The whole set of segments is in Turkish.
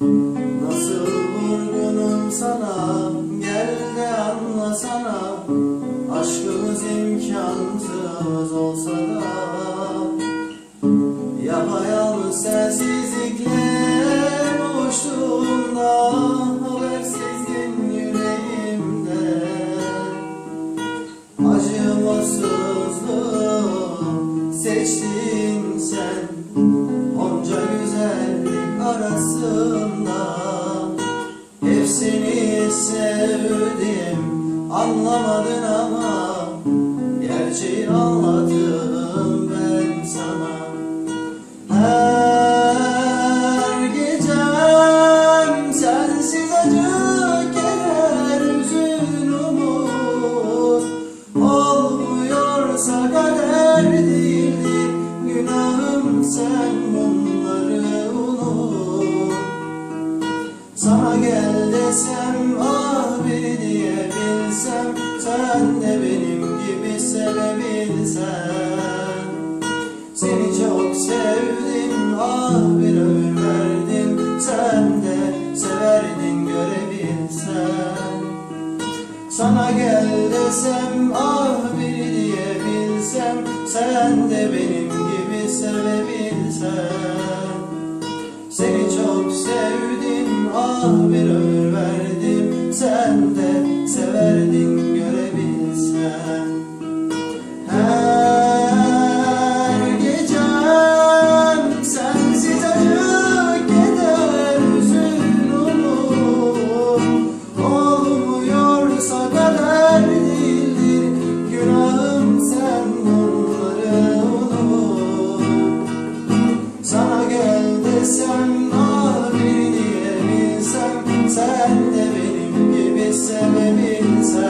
Nasıl vurgunum sana Gel de anlasana. Aşkımız imkansız olsa da. Yapayalnız sensizlikle Boşluğunda Habersizdin yüreğimde. Acımasızlığı Seçtin sen arasında. Hepsini sevdim Anlamadın ama Gerçeği anlattım ben sana. Her gecem sensiz acı keder üzün umut. Olmuyorsa kader değildir günahım sen bunları Sen de benim gibi sevebilsen. Seni çok sevdim ah bir ömür verdim. Sen de severdin görebilsen. Sana gel desem ah bir diyebilsem. Sen de benim gibi sevebilsen. Seni çok sevdim ah bir gel desem ah bir diyebilsem Sen de benim gibi sevebilsen.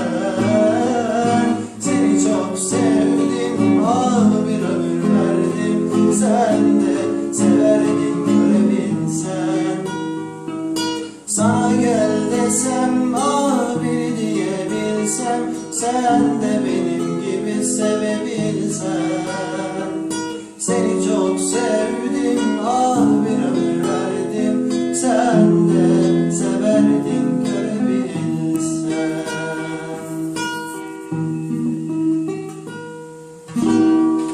Seni çok sevdim ah bir ömür verdim. Sen de severdin görebilsen. Sana gel desem ah bir diyebilsem Sen de benim gibi sevebilsen